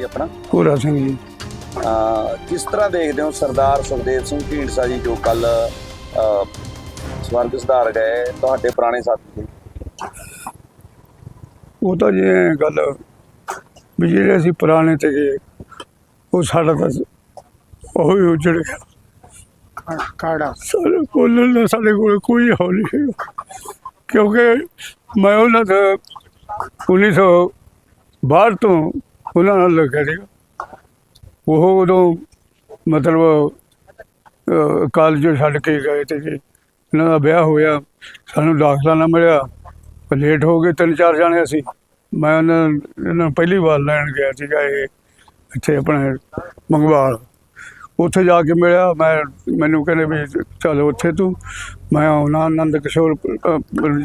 ਭਾਈ ਆਪਣਾ? ਪੂਰਾ ਸਿੰਘ ਜੀ। ਅਹ ਕਿਸ ਤਰ੍ਹਾਂ ਦੇਖਦੇ ਹੋ ਸਰਦਾਰ ਸੁਖਦੇਵ ਸਿੰਘ ਢੀਂਡਸਾ ਜੀ ਜੋ ਕੱਲ ਸਵਰਗ ਸੁਧਾਰ ਗਏ ਤੁਹਾਡੇ ਪੁਰਾਣੇ ਸਾਥੀ ਸੀ ਉਹ ਤਾਂ ਜੀ ਗੱਲ ਵੀ ਜਿਹੜੇ ਅਸੀਂ ਪੁਰਾਣੇ ਤੇ ਗਏ ਉਹ ਸਾਡਾ ਤਾਂ ਉਹ ਹੀ ਉਜੜ ਗਿਆ। ਕਾੜਾ ਸਾਡੇ ਕੋਲ ਨਾ ਸਾਡੇ ਕੋਲ ਕੋਈ ਹੌਲ ਨਹੀਂ ਹੈਗਾ ਕਿਉਂਕਿ ਮੈਂ ਉਹਨਾਂ ਦਾ 1962 ਤੋਂ ਉਹਨਾਂ ਨਾਲ ਲੱਗਿਆ ਸੀਗਾ। ਉਹ ਉਦੋਂ ਮਤਲਬ ਕਾਲਜ ਛੱਡ ਕੇ ਗਏ ਤੇ ਜੀ ਇਹਨਾਂ ਦਾ ਵਿਆਹ ਹੋਇਆ, ਸਾਨੂੰ ਦਾਖਲਾ ਨਾ ਮਿਲਿਆ। ਲੇਟ ਹੋ ਗਏ, ਤਿੰਨ ਚਾਰ ਜਾਣੇ ਅਸੀਂ। ਮੈਂ ਉਹਨਾਂ ਨੂੰ ਪਹਿਲੀ ਵਾਰ ਲੈਣ ਗਿਆ ਸੀਗਾ ਇਹ, ਇੱਥੇ ਆਪਣੇ ਮੰਗਵਾਲ। ਉੱਥੇ ਜਾ ਕੇ ਮਿਲਿਆ, ਮੈਂ, ਮੈਨੂੰ ਕਹਿੰਦੇ ਵੀ, ਚਲ ਉੱਥੇ ਤੂੰ, ਮੈਂ ਆਉਣਾ ਆਨੰਦ ਕਿਸ਼ੋਰ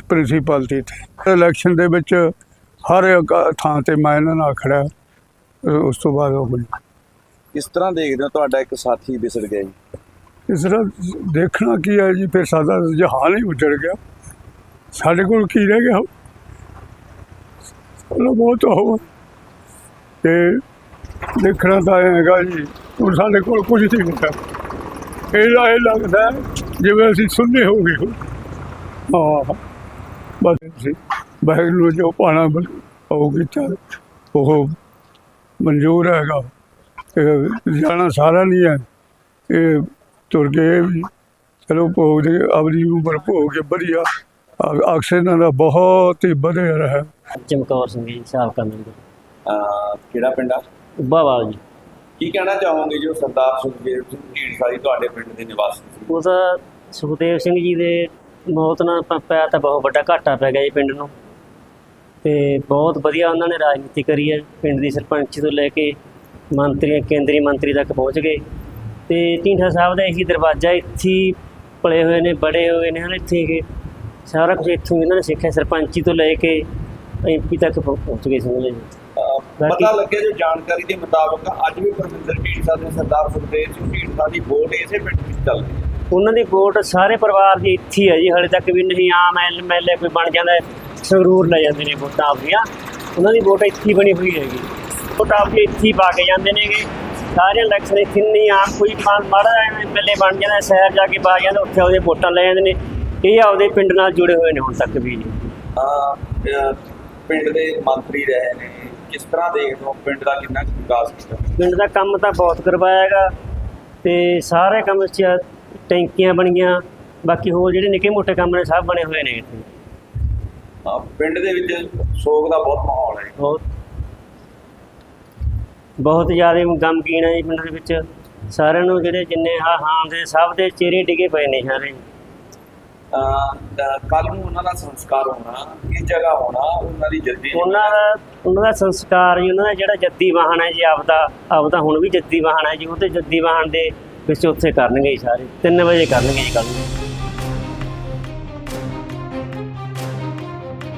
ਪ੍ਰਿੰਸੀਪਲ ਸੀ ਇੱਥੇ। ਇਲੈਕਸ਼ਨ ਦੇ ਵਿੱਚ ਹਰ ਇੱਕ ਥਾਂ ਤੇ ਮੈਂ ਇਹਨਾਂ ਨਾਲ ਖੜਾ ਉਸ ਤੋਂ ਬਾਅਦ ਉਹ ਬਣੀ ਕਿਸ ਤਰ੍ਹਾਂ ਦੇਖਦੇ ਹੋ ਤੁਹਾਡਾ ਇੱਕ ਸਾਥੀ ਵਿਸੜ ਗਿਆ ਜੀ? ਇਸ ਤਰ੍ਹਾਂ ਦੇਖਣਾ ਕੀ ਹੈ ਜੀ ਫਿਰ ਸਾਡਾ ਜਹਾਨ ਹੀ ਉਜੜ ਗਿਆ। ਸਾਡੇ ਕੋਲ ਕੀ ਰਹਿ ਗਿਆ? ਚਲੋ ਬਹੁਤ ਹੋ ਤੇ ਦੇਖਣਾ ਤਾਂ ਹੈਗਾ ਜੀ ਹੁਣ ਸਾਡੇ ਕੋਲ ਕੁਝ ਨਹੀਂ ਹੁੰਦਾ। ਇਹ ਲਾ- ਇਹ ਲੱਗਦਾ ਜਿਵੇਂ ਅਸੀਂ ਸੁਣਨੇ ਹੋ ਗਏ ਹੋ ਹਾਂ ਬਸ ਜੀ। ਬਹਿਰ ਨੂੰ ਜੋ ਪਾਣਾ ਉਹ ਕੀਤਾ। ਉਹ ਮਨਜ਼ੂਰ ਹੈਗਾ। ਇਹ ਜਾਣਾ ਸਾਰਾ ਨਹੀਂ ਹੈ। ਇਹ ਤੁਰ ਗਏ ਵੀ ਚਲੋ ਭੋਗ ਦੇ ਆਪਣੀ ਉਮਰ ਭੋਗ ਕੇ ਵਧੀਆ। ਆਕਸੀਜਨ ਦਾ ਬਹੁਤ ਹੀ ਵਧਿਆ ਰਿਹਾ ਚਮਕੌਰ ਸਿੰਘ ਜੀ ਸਾਬਕਾ ਮੈਂਬਰ ਕਿਹੜਾ ਪਿੰਡ ਆ? ਬਾਵਾਲ ਜੀ। ਕੀ ਕਹਿਣਾ ਚਾਹੋਗੇ ਜੋ ਸਰਦਾਰ ਸੁਖਦੇਵ ਸਿੰਘ ਢੀਂਡਸਾ ਜੀ ਤੁਹਾਡੇ ਪਿੰਡ ਦੇ ਨਿਵਾਸੀ ਸੀ? ਉਹ ਤਾਂ ਸੁਖਦੇਵ ਸਿੰਘ ਜੀ ਦੇ ਮੌਤ ਨਾਲ ਪ- ਪਿਆ ਤਾਂ ਬਹੁਤ ਵੱਡਾ ਘਾਟਾ ਪੈ ਗਿਆ ਜੀ ਪਿੰਡ ਨੂੰ। ਤੇ ਬਹੁਤ ਵਧੀਆ ਉਹਨਾਂ ਨੇ ਰਾਜਨੀਤੀ ਕਰੀ ਹੈ। ਪਿੰਡ ਦੀ ਸਰਪੰਚੀ ਤੋਂ ਲੈ ਕੇ ਮੰਤਰੀ ਕੇਂਦਰੀ ਮੰਤਰੀ ਤੱਕ ਪਹੁੰਚ ਗਏ। ਤੇ ਢੀਂਠਾ ਸਾਹਿਬ ਦਾ ਇਹੀ ਦਰਵਾਜ਼ਾ ਇੱਥੇ ਪਲੇ ਹੋਏ ਨੇ ਬੜੇ ਹੋਏ ਨੇ ਹਨ ਇੱਥੇ ਹੀ ਸਾਰਾ ਕੁਝ ਇੱਥੋਂ ਇਹਨਾਂ ਨੇ ਸਿੱਖਿਆ ਸਰਪੰਚੀ ਤੋਂ ਲੈ ਕੇ ਐਮਪੀ ਤੱਕ ਪਹੁੰ- ਪਹੁੰਚ ਗਏ ਸਮਝ ਲਓ ਪਤਾ ਲੱਗਿਆ ਜੋ ਜਾਣਕਾਰੀ ਦੇ ਮੁਤਾਬਕ ਅੱਜ ਵੀ ਪਰਮਿੰਦਰ ਢੀਂਡਸਾ ਤੇ ਸਰਦਾਰ ਸੁਖਦੇਵ ਸਿੰਘ ਢੀਂਡਸਾ ਦੀ ਵੋਟ ਇਸੇ ਪਿੰਡ ਵਿੱਚ ਚੱਲ ਰਹੀ ਹੈ। ਉਹਨਾਂ ਦੀ ਵੋਟ ਸਾਰੇ ਪਰਿਵਾਰ ਦੀ ਇੱਥੇ ਹੀ ਜੀ ਹਲੇ ਤੱਕ ਵੀ ਨਹੀਂ ਆਮ ਐਮਐਲਏ ਕੋਈ ਬਣ ਜਾਂਦਾ। ਹੈ, ਸੰਗਰੂਰ ਲੈ ਜਾਂਦੇ ਨੇ ਵੋਟਾਂ ਆਪਣੀਆਂ। ਉਹਨਾਂ ਦੀ ਵੋਟ ਇੱਥੇ ਬਣੀ ਹੋਈ ਹੈਗੀ। ਵੋਟ ਆਪਣੀ ਇੱਥੇ ਪਾ ਕੇ ਜਾਂਦੇ ਨੇਗੇ। ਸਾਰੇ ਇਲੈਕਸ਼ਨ ਇੱਥੇ ਨਹੀਂ ਆਮ ਕੋਈ ਮਾੜਾ ਐਮਐਲਏ ਬਣ ਜਾਂਦਾ ਸ਼ਹਿਰ ਜਾ ਕੇ ਪਾ ਜਾਂਦਾ ਉੱਥੇ ਉਹਦੇ ਵੋਟਾਂ ਲੈ ਜਾਂਦੇ ਨੇ। ਇਹ ਆਪਦੇ ਪਿੰਡ ਨਾਲ ਜੁੜੇ ਹੋਏ ਨੇ ਹੁਣ ਤੱਕ ਵੀ ਅਹ ਪਿੰਡ ਦੇ ਮੰਤਰੀ ਰਹੇ ਨੇ। ਕਿਸ ਤਰ੍ਹਾਂ ਦੇਖਦੇ ਹੋ ਪਿੰਡ ਦਾ ਕਿੰਨਾ ਵਿਕਾਸ ਕੀਤਾ? ਪਿੰਡ ਦਾ ਕੰਮ ਤਾਂ ਬਹੁਤ ਕਰਵਾਇਆ ਹੈਗਾ। ਤੇ ਸਾਰੇ ਕੰਮ 'ਚ ਟੈਂਕੀਆਂ ਬਣੀਆਂ ਬਾਕੀ ਹੋਰ ਜਿਹੜੇ ਨਿੱਕੇ ਮੋਟੇ ਕੰਮ ਨੇ ਸਭ ਬਣੇ ਹੋਏ ਨੇ ਇੱਥੇ। ਪਿੰਡ ਦੇ ਵਿੱਚ ਸੋਗ ਦਾ ਬਹੁਤ ਮਾਹੌਲ ਹੈ। ਬਹੁਤ। ਬਹੁਤ ਜ਼ਿਆਦਾ ਗਮਗੀਨ ਹੈ ਜੀ ਪਿੰਡ ਦੇ ਵਿੱਚ। ਸਾਰਿਆਂ ਨੂੰ ਜਿਹੜੇ ਜਿੰਨੇ ਹਾਂ ਹਾਂ ਦੇ ਸਭ ਦੇ ਚਿਹਰੇ ਡਿੱਗੇ ਪਏ ਨੇ ਸਾਰੇ। ਕੱਲ ਨੂੰ ਉਹਨਾਂ ਦਾ ਸੰਸਕਾਰ ਹੋਣਾ ਕਿਸ ਜਗ੍ਹਾ ਹੋਣਾ ਉਹਨਾਂ ਦੀ ਜੱਦੀ ਉਹਨਾਂ ਦਾ ਉਹਨਾਂ ਦਾ ਸੰਸਕਾਰ ਜੀ ਉਹਨਾਂ ਦਾ ਜਿਹੜਾ ਜੱਦੀ ਵਾਹਨ ਹੈ ਜੀ ਆਪਦਾ ਆਪਦਾ ਹੁਣ ਵੀ ਜੱਦੀ ਵਾਹਨ ਹੈ ਜੀ ਉਹ ਤੇ ਜੱਦੀ ਵਾਹਨ ਦੇ ਵਿੱਚ ਉੱਥੇ ਕਰਨਗੇ ਸਾਰੇ। 3 ਵਜੇ ਕਰਨਗੇ ਜੀ ਕੱਲ ਨੂੰ।